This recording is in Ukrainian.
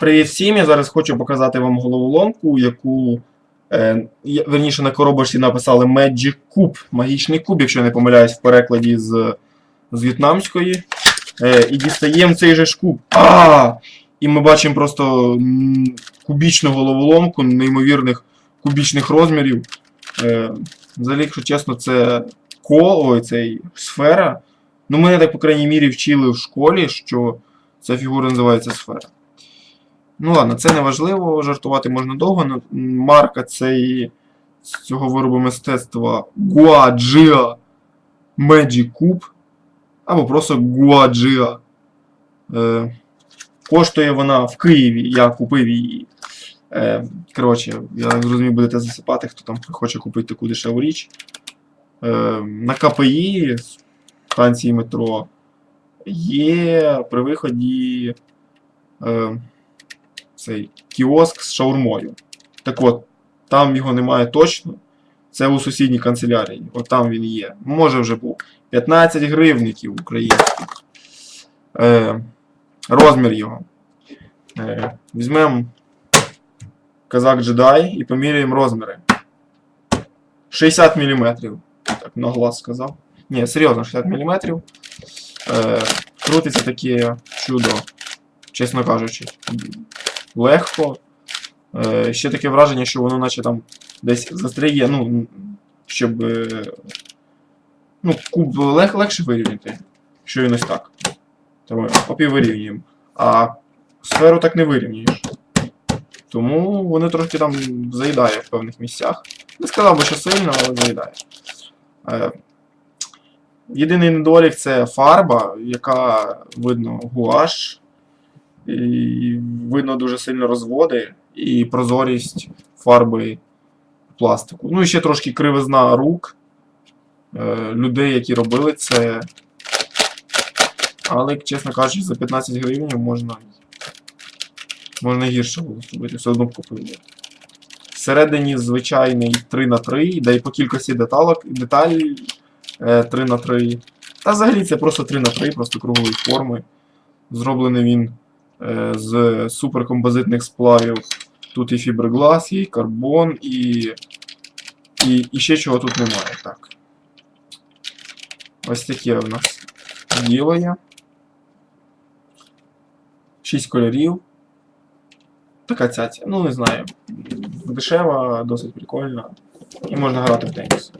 Привіт всім! Я зараз хочу показати вам головоломку, яку е, верніше на коробочці написали Magic Cube, магічний куб, якщо я не помиляюсь в перекладі з, з в'єтнамської. Е, і дістаємо цей же ж куб. А! І ми бачимо просто кубічну головоломку неймовірних кубічних розмірів. Е, взагалі, якщо чесно, це кол, ой, цей сфера. Ну, мене так, по крайній мірі, вчили в школі, що ця фігура називається сфера. Ну ладно, це не важливо, жартувати можна довго. но Марка цей, цього виробу мистецтва Guajia Magic Cube. Або просто Guajia. Е, коштує вона в Києві, я купив її. Е, коротше, я зрозумів, будете засипати, хто там хоче купити таку дешеву річ. Е, на КПІ станції метро є при виході. Е, цей кіоск з шаурмою. Так от, там його немає точно. Це у сусідній канцелярії. От там він є. Може вже був. 15 гривників українських. Е, розмір його. Е, візьмемо казак джедай і поміряємо розміри. 60 мм. Так, на глаз сказав. Ні, серйозно, 60 мм. Е, крутиться таке чудо, чесно кажучи легко. Е, ще таке враження, що воно наче там десь застряє, ну, щоб. е, Ну, куб лег, легше вирівняти, якщо він ось так. Тому опів вирівнюємо. А сферу так не вирівнюєш. Тому вони трошки там заїдає в певних місцях. Не сказав би, що сильно, але заїдає. Е, єдиний недолік це фарба, яка видно гуаш. І видно дуже сильно розводи і прозорість фарби пластику. Ну і ще трошки кривизна рук е, людей, які робили це. Але, чесно кажучи, за 15 гривень можна, можна гірше було зробити, все одно би. Всередині звичайний 3 на 3 да і по кількості деталок, деталей е, 3 на 3 Та взагалі це просто 3 на 3 просто круглої форми. Зроблений він з суперкомпозитних сплавів. Тут і фіберглас, і карбон, і, і, і ще чого тут немає. Так. Ось таке в нас діло є. Шість кольорів. Така цяця. Ну, не знаю. Дешева, досить прикольна. І можна грати в теніс.